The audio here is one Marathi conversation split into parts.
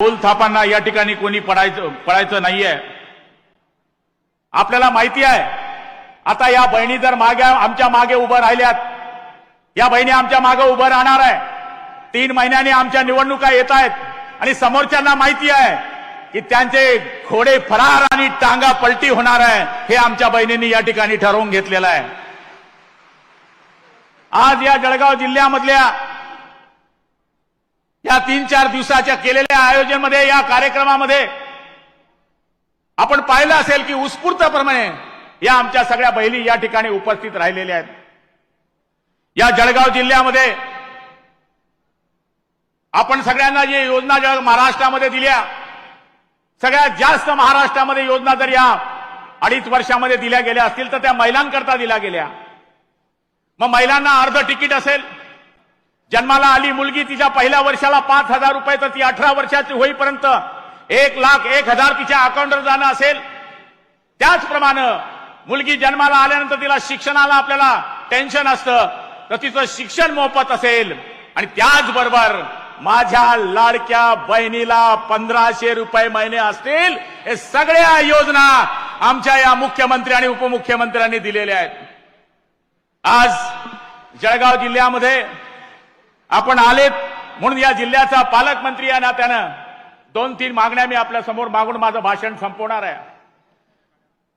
बोल थापांना या ठिकाणी कोणी पडायचं पडायचं नाहीये. आपल्याला माहिती आहे आता या बहिणी जर मागे आमच्या मागे उभं राहिल्यात या बहिणी आमच्या मागे उभं राहणार आहे. तीन महिन्याने आमच्या निवडणुका येत आहेत आणि समोरच्यांना माहिती आहे की त्यांचे घोडे फरार आणि टांगा पलटी होणार आहे हे आमच्या बहिणींनी या ठिकाणी ठरवून घेतलेलं आहे. आज या जळगाव जिल्ह्यामधल्या या तीन चार दिवसाच्या केलेल्या आयोजनमध्ये या कार्यक्रमामध्ये आपण पाहिलं असेल की उत्स्फूर्तप्रमाणे या आमच्या सगळ्या बहिणी या ठिकाणी उपस्थित राहिलेल्या आहेत. या जळगाव जिल्ह्यामध्ये आपण सगळ्यांना जे योजना जळ महाराष्ट्रामध्ये दिल्या सगळ्यात जास्त महाराष्ट्रामध्ये योजना जर या अडीच वर्षामध्ये दिल्या गेल्या असतील तर त्या महिलांकरता दिल्या गेल्या. मग महिलांना अर्ध तिकीट असेल जन्माला आली मुलगी तिच्या पहिल्या वर्षाला पाच हजार रुपये तर ती अठरा वर्षाची होईपर्यंत एक लाख एक हजार तिच्या अकाउंटवर जाणं असेल. त्याचप्रमाणे मुलगी जन्माला आल्यानंतर तिला शिक्षणाला आपल्याला टेन्शन असतं. तर तिचं शिक्षण मोफत असेल. आणि त्याचबरोबर माझ्या लाडक्या बहिणीला पंधराशे रुपये महिने असतील. हे सगळ्या योजना आमच्या या मुख्यमंत्री आणि उपमुख्यमंत्र्यांनी दिलेल्या आहेत. आज जळगाव जिल्ह्यामध्ये आपण आलेत म्हणून या जिल्ह्याचा पालकमंत्री या नात्यानं दोन तीन मागण्या मी आपल्यासमोर मागून माझं भाषण संपवणार आहे.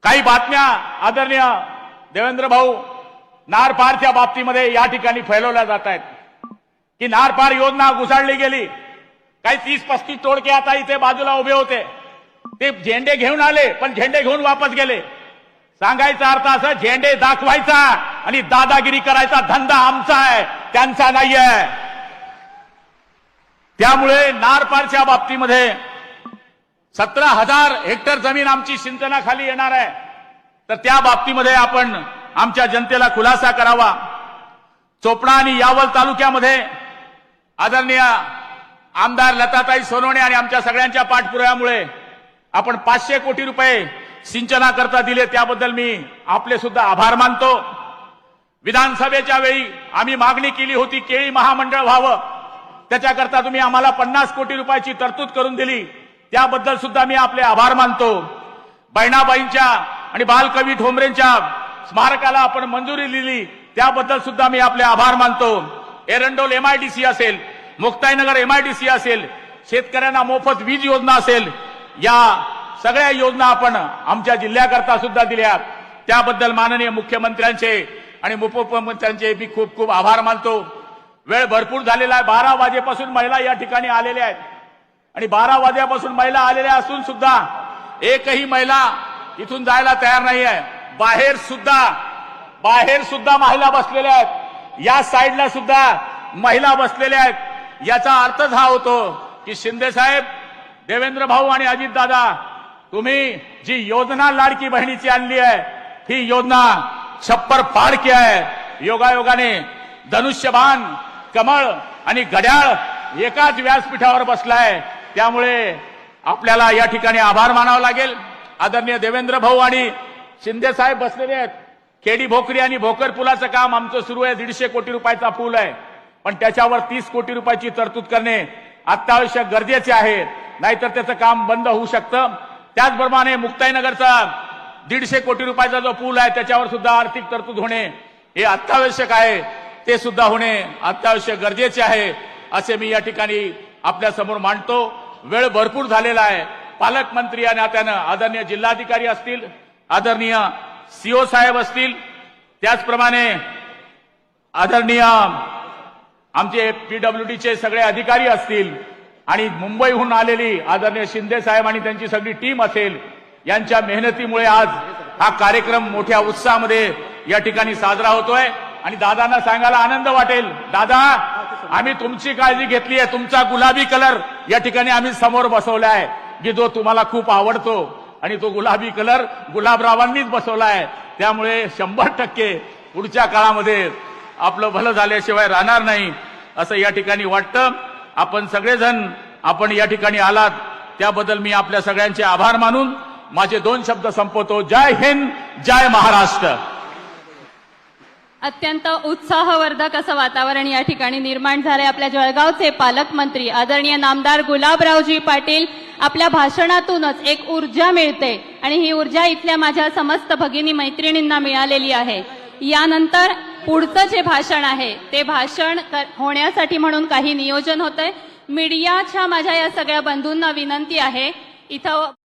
काही बातम्या आदरणीय देवेंद्र भाऊ नारपारच्या बाबतीमध्ये या ठिकाणी फैलवल्या जात आहेत. की नारपार योजना घुसाळली गेली. काही तीस पस्तीस तोडके आता इथे बाजूला उभे होते. ते झेंडे घेऊन आले पण झेंडे घेऊन वापस गेले. सांगायचा अर्थ असं झेंडे दाखवायचा आणि दादागिरी करायचा धंदा आमचा आहे त्यांचा नाही आहे त्यामुळे नारपारच्या बाबतीमध्ये सतरा हजार हेक्टर जमीन आमची सिंचनाखाली येणार आहे. तर त्या बाबतीमध्ये आपण आमच्या जनतेला खुलासा करावा. चोपडा आणि यावल तालुक्यामध्ये आदरणीय आमदार लताताई सोनवणे आणि आमच्या सगळ्यांच्या पाठपुराव्यामुळे आपण पाचशे कोटी रुपये सिंचनाकरता दिले त्याबद्दल मी आपले सुद्धा आभार मानतो. विधानसभेच्या वेळी आम्ही मागणी केली होती केळी महामंडळ व्हावं. त्याच्याकरता तुम्ही आम्हाला पन्नास कोटी रुपयाची तरतूद करून दिली. त्याबद्दल सुद्धा मी आपले आभार मानतो. बहिणाबाईंच्या आणि बालकवी ठोंबरेंच्या स्मारकाला आपण मंजुरी दिली. त्याबद्दल सुद्धा मी आपले आभार मानतो. एरंडोल एमआयडीसी असेल मुक्ताईनगर एमआयडीसी असेल शेतकऱ्यांना मोफत वीज योजना असेल या सगळ्या योजना आपण आमच्या जिल्ह्याकरता सुद्धा दिल्या. त्याबद्दल माननीय मुख्यमंत्र्यांचे आणि उपमुख्यमंत्र्यांचे मी खूप खूप आभार मानतो. वेळ भरपूर झालेला आहे. बारा वाजेपासून महिला या ठिकाणी आलेल्या आहेत. आणि बारा वाजेपासून महिला आलेल्या असून सुद्धा एकही महिला इथून जायला तयार नाही आहे. बाहेर सुद्धा बाहेर सुद्धा महिला बसलेल्या आहेत. या साईडला सुद्धा महिला बसलेल्या आहेत. याचा अर्थच हा होतो की शिंदे साहेब देवेंद्र भाऊ आणि अजित दादा तुम्ही जी योजना लाडकी बहिणीची आणली आहे ही योजना छप्पर फाडकी आहे. योगायोगाने धनुष्यबाण कमळ आणि घड्याळ एकाच व्यासपीठावर बसलाय. त्यामुळे आपल्याला या ठिकाणी आभार मानावा लागेल. आदरणीय देवेंद्र भाऊ आणि शिंदे साहेब बसलेले आहेत. खेडी भोकरी आणि भोकर पुलाचं काम आमचं सुरू आहे. दीडशे कोटी रुपयाचा पूल आहे. पण त्याच्यावर तीस कोटी रुपयाची तरतूद करणे अत्यावश्यक गरजेचे आहे. नाहीतर त्याचं काम बंद होऊ शकतं. त्याचप्रमाणे मुक्ताईनगरचा दीडशे कोटी रुपयाचा जो पूल आहे त्याच्यावर सुद्धा आर्थिक तरतूद होणे हे अत्यावश्यक आहे. ते सुद्धा होणे अत्यावश्यक गरजेचे आहे असे मी या ठिकाणी आपल्यासमोर मांडतो. वेळ भरपूर झालेला आहे. पालकमंत्री या नात्यानं आदरणीय जिल्हाधिकारी असतील आदरणीय सीओ साहेब असतील त्याचप्रमाणे आदरणीय आमचे पीडब्ल्यूडीचे सगळे अधिकारी असतील आणि मुंबईहून आलेली आदरणीय शिंदे साहेब आणि त्यांची सगळी टीम असेल यांच्या मेहनतीमुळे आज हा कार्यक्रम मोठ्या उत्साहामध्ये या ठिकाणी साजरा होतोय. आणि दादांना सांगायला आनंद वाटेल. दादा आम्ही तुमची काळजी घेतली आहे. तुमचा गुलाबी कलर या ठिकाणी आम्ही समोर बसवला आहे. की जो तुम्हाला खूप आवडतो. आणि तो गुलाबी कलर गुलाबरावांनीच बसवला आहे. त्यामुळे शंभर टक्के पुढच्या काळामध्ये आपलं भलं झाल्याशिवाय राहणार नाही असं या ठिकाणी वाटतं. आपण सगळेजण आपण या ठिकाणी आलात. त्याबद्दल मी आपल्या सगळ्यांचे आभार मानून माझे दोन शब्द संपवतो. जय हिंद जय महाराष्ट्र. अत्यंत उत्साहवर्धक असं वातावरण या ठिकाणी निर्माण झालंय. आपल्या जळगावचे पालकमंत्री आदरणीय नामदार गुलाबरावजी पाटील आपल्या भाषणातूनच एक ऊर्जा मिळते आणि ही ऊर्जा इथल्या माझ्या समस्त भगिनी मैत्रिणींना मिळालेली आहे. यानंतर पुढचं जे भाषण आहे ते भाषण होण्यासाठी म्हणून काही नियोजन होतंय. मीडियाच्या माझ्या या सगळ्या बंधूंना विनंती आहे. इथं